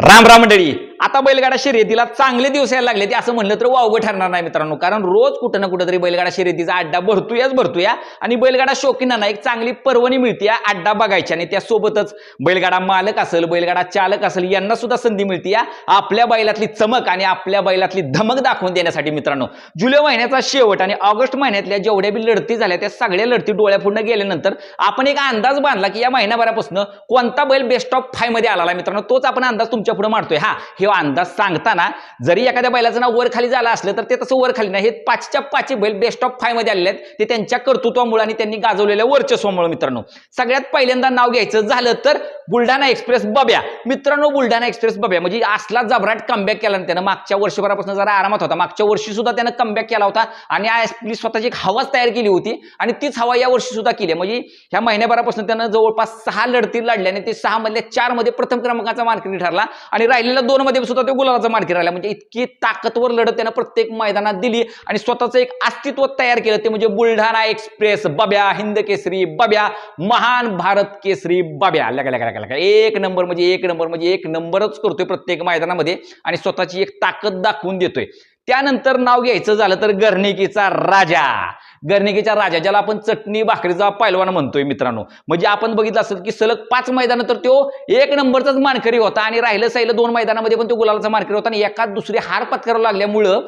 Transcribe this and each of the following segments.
राम राम मंडळी. आता बैलगाडा शर्यतीला चांगले दिवस यायला लागले ते असं म्हणलं तर वावगं ठरणार नाही मित्रांनो. कारण रोज कुठं ना कुठं तरी बैलगाडा शर्यतीचा अड्डा भरतोयाच भरतोया आणि बैलगाडा शौकीनांना एक चांगली पर्वणी मिळते अड्डा बघायची. आणि त्यासोबतच बैलगाडा मालक असेल बैलगाडा चालक असेल यांना सुद्धा संधी मिळते या आपल्या बैलातली चमक आणि आपल्या बैलातली धमक दाखवून देण्यासाठी मित्रांनो. जुलै महिन्याचा शेवट आणि ऑगस्ट महिन्यातल्या जेवढ्या बी लढती झाल्या त्या सगळ्या लढती डोळ्यापुढं गेल्यानंतर आपण एक अंदाज बांधला की या महिन्याभरापासून कोणता बैल बेस्ट ऑफ फायमध्ये आला मित्रांनो? तोच आपण अंदाज तुमच्यापुढे मारतोय. हा हे अंदाज सांगताना जरी एखाद्या बैलाचं नाव वर खाली झालं असलं तर ते तसं वर खाली नाही. हे पाचच्या पाचही बैल बेस्ट ऑफ फायमध्ये आलेले आहेत. ते त्यांच्या कर्तृत्वामुळे आणि त्यांनी गाजवलेल्या वर्चस्वामुळे मित्रांनो. सगळ्यात पहिल्यांदा नाव घ्यायचं झालं तर बुलढाणा एक्सप्रेस बब्या. मित्रांनो बुलढाणा एक्सप्रेस बब्या. म्हणजे असला जबराट कमबॅक केला त्यानं मागच्या वर्षभरापासून जरा आरामात होता. मागच्या वर्षी सुद्धा त्यानं कमबॅक केला होता आणि आपली स्वतःची एक हवाच तयार केली होती आणि तीच हवा या वर्षी सुद्धा केली म्हणजे ह्या महिन्याभरापासून त्यानं जवळपास सहा लढती लढल्याने ते सहा मधल्या चारमध्ये प्रथम क्रमांकाचा मानकरी ठरला आणि राहिलेल्या दोन मध्ये सुद्धा तो गुलाबाचा मानकरी राहिला. म्हणजे इतकी ताकदवर लढत त्यानं प्रत्येक मैदानात दिली आणि स्वतःचं एक अस्तित्व तयार केलं ते म्हणजे बुलढाणा एक्सप्रेस बब्या हिंद केसरी बब्या महान भारत केसरी बब्या. लगा लगा लगा. काय एक नंबर म्हणजे एक नंबर म्हणजे एक नंबरच करतोय प्रत्येक मैदानामध्ये आणि स्वतःची एक ताकद दाखवून देतोय. त्यानंतर नाव घ्यायचं झालं तर गर्णिकीचा राजा. गर्णिकेच्या राजा ज्याला आपण चटणी भाकरीचा पैलवान म्हणतोय मित्रांनो. म्हणजे आपण बघितलं असेल की सलग पाच मैदानं तर तो एक नंबरचाच मानकरी होता आणि राहिलं साहिलं दोन मैदानामध्ये पण तो गुलालाचा मानकरी होता आणि एकाच दुसरी हार पत्करावं लागल्यामुळं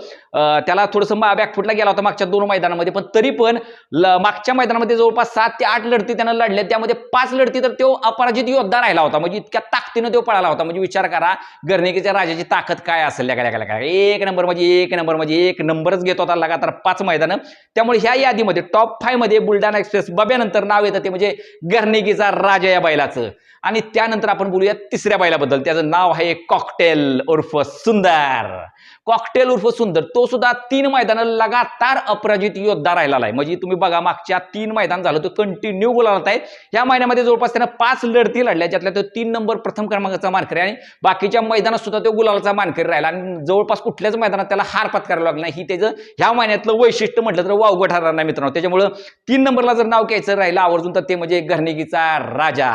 त्याला थोडंसं बॅकफुटला गेला होता मागच्या दोन मैदानामध्ये. पण तरी पण ल- मागच्या मैदानामध्ये जवळपास सात ते आठ लढती त्यानं लढल्या. त्यामध्ये पाच लढती तर तो अपराजित योद्धा राहिला होता. म्हणजे इतक्या ताकदीनं तो पळाला होता. म्हणजे विचार करा गर्णिकेच्या राजाची ताकद काय असेल? लगा काय एक नंबर म्हणजे एक नंबर म्हणजे एक नंबरच घेत होता लगातार पाच मैदानं. त्यामुळे ह्या यादीमध्ये टॉप फायमध्ये बुलढाणा एक्सप्रेस बब्यानंतर नाव येतं ते म्हणजे गर्णिकीचा राजा या बैलाचं. आणि त्यानंतर आपण बोलूया तिसऱ्या बैलाबद्दल. त्याचं नाव आहे कॉकटेल उर्फ सुंदर. कॉकटेल उर्फ सुंदर तो सुद्धा तीन मैदानं लगातार अपराजित योद्धा राहिलेला आहे. म्हणजे तुम्ही बघा मागच्या तीन मैदान झालं तो कंटिन्यू गुलाबात आहे. या महिन्यामध्ये जवळपास त्यानं पाच लढती लढल्या ज्यातल्या तो तीन नंबर प्रथम क्रमांकाचा मानकरी आणि बाकीच्या मैदानात सुद्धा तो गुलालाचा मानकरी राहिला. आणि जवळपास कुठल्याच मैदानात त्याला हार पत्करायला लागला नाही. ही त्याचं ह्या महिन्यातलं वैशिष्ट्य म्हटलं तर वावगं ठरणार नाही मित्रांनो. त्याच्यामुळं तीन नंबरला जर नाव घ्यायचं राहिलं आवर्जून तर ते म्हणजे घरणिकीचा राजा.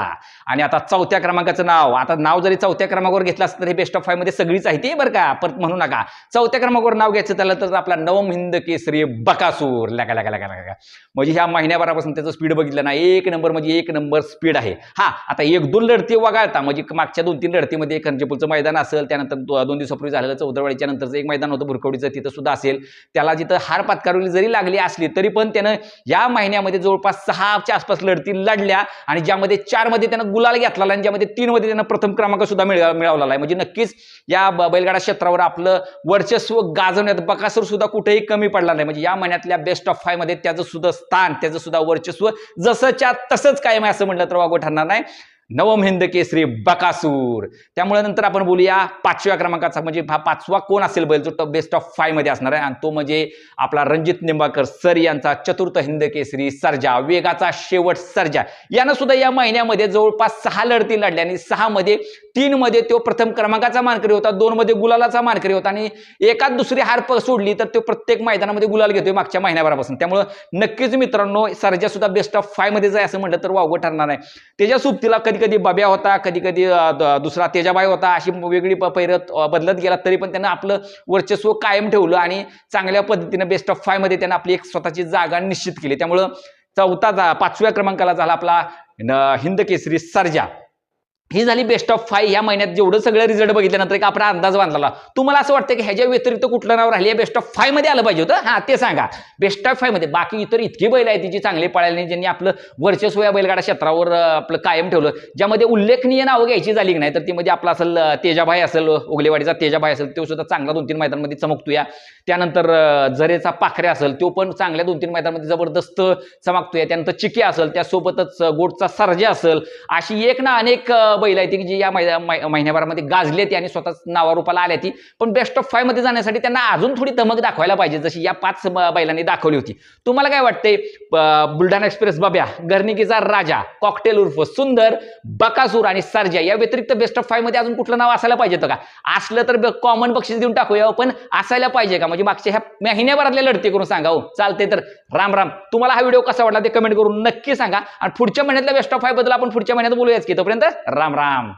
आणि आता चौथ्या क्रमांकाचं नाव आता नाव जरी चौथ्या क्रमांकावर घेतलं असतं तर हे बेस्ट ऑफ फायमध्ये सगळीच आहे ते बरं का? परत म्हणू नका. चौथ्या क्रमांकावर नाव घ्यायचं त्याला तर आपला नवम हिंद केसरी बकासूर. लगा लगा लगा लगा म्हणजे ह्या महिन्याभरापासून त्याचं स्पीड बघितलं ना एक नंबर म्हणजे एक नंबर स्पीड आहे. हा आता एक दोन लढती वगळता म्हणजे मागच्या दोन तीन लढतीमध्ये खंजेपूरचं मैदान असेल त्यानंतर दोन दिवसापूर्वी झालेलं चौदरवाडीच्या नंतरचं एक मैदान होतं भुरकवडीचं तिथं सुद्धा असेल. त्याला जिथं हार पत्कारवली जरी लागली असली तरी पण त्यानं या महिन्यामध्ये जवळपास सहाच्या आसपास लढती लढल्या आणि ज्यामध्ये चारमध्ये त्यानं गुलाल घेतला आणि ज्यामध्ये तीनमध्ये त्यानं प्रथम क्रमांक सुद्धा मिळवा आहे. म्हणजे नक्कीच या बैलगाडा क्षेत्रावर आपलं वर्चस्व गाजवण्यात बकासूर सुद्धा कुठेही कमी पडला नाही. म्हणजे या महिन्यातल्या बेस्ट ऑफ फायमध्ये त्याचं सुद्धा स्थान त्याचं सुद्धा वर्चस्व जसंच्या तसंच कायम आहे असं म्हटलं तर वागो ठरणार नाही. नवम हिंद केसरी बकासूर. त्यामुळे नंतर आपण बोलूया पाचव्या क्रमांकाचा. म्हणजे हा पाचवा कोण असेल बैल? जो बेस्ट ऑफ फायमध्ये असणार आहे. आणि तो म्हणजे आपला रणजित निंबाळकर सर यांचा चतुर्थ हिंद केसरी सर्जा. वेगाचा शेवट सर्जा. यानं सुद्धा या महिन्यामध्ये जवळपास सहा लढती लढल्या आणि सहा मध्ये तीन मध्ये तो प्रथम क्रमांकाचा मानकरी होता. दोन मध्ये गुलालाचा मानकरी होता. आणि एकाच दुसरी हार सोडली तर तो प्रत्येक मैदानामध्ये गुलाल घेतोय मागच्या महिन्याभरापासून. त्यामुळं नक्कीच मित्रांनो सर्जा सुद्धा बेस्ट ऑफ फायमध्ये जाय असं म्हटलं तर वावगं ठरणार आहे त्याच्या सुट्टीला कधी कधी कधी बब्या होता कधी कधी दुसरा तेजाबाई होता अशी वेगळी प- पैरत बदलत गेला तरी पण त्यांना आपलं वर्चस्व कायम ठेवलं आणि चांगल्या पद्धतीनं बेस्ट ऑफ फायमध्ये त्यानं आपली एक स्वतःची जागा निश्चित केली. त्यामुळं चौथा पाचव्या क्रमांकाला झाला आपला न- हिंद केसरी सर्जा. ही झाली बेस्ट ऑफ फाय या महिन्यात जेवढं सगळं रिझल्ट बघितल्यानंतर एक आपला अंदाज बांधला. तुम्हाला असं वाटतं की ह्याच्या व्यतिरिक्त कुठलं नाव राहिले बेस्ट ऑफ फायमध्ये आलं पाहिजे होतं. हा ते सांगा. बेस्ट ऑफ फायमध्ये बाकी इतर इतकी बैल आहेत जी चांगली नाही ज्यांनी आपलं वर्चस्व या बैलगाडा क्षेत्रावर आपलं कायम ठेवलं. ज्यामध्ये उल्लेखनीय नावं घ्यायची झाली की नाही तर ती मध्ये आपला असेल तेजाभाई असेल उगलेवाडीचा तेजाभाई असेल तो सुद्धा चांगला दोन तीन मैदानामध्ये चमकतो या त्यानंतर झरेचा पाखरे असेल तो पण चांगल्या दोन तीन मैदानामध्ये जबरदस्त चमकतोय. त्यानंतर चिकी असेल त्यासोबतच गोटचा गोडचा असेल. अशी एक ना अनेक बैल आहेत की जी या महिन्याभरामध्ये गाजले ती आणि स्वतःच नावारूपाला आल्या ती. पण बेस्ट ऑफ फायमध्ये जाण्यासाठी त्यांना अजून थोडी धमक दाखवायला पाहिजे जशी या पाच बैलांनी दाखवली होती. तुम्हाला काय वाटतंय? बुलढाणा एक्सप्रेस बाब्या गर्निकीचा राजा कॉकटेल उर्फ सुंदर बकासूर आणि सर्जा या व्यतिरिक्त बेस्ट ऑफ फायमध्ये अजून कुठलं नाव असायला पाहिजे होतं का? असलं तर कॉमन बक्षीस देऊन टाकूया हो, पण असायला पाहिजे का? म्हणजे मागच्या ह्या महिन्याभरातल्या लढती करून सांगा हो. चालते तर. राम राम. तुम्हाला हा व्हिडिओ कसा वाटला ते कमेंट करून नक्की सांगा. आणि पुढच्या महिन्यातल्या बेस्ट ऑफ फायबद्दल आपण पुढच्या महिन्यात बोलूयाच की तोपर्यंत राम. राम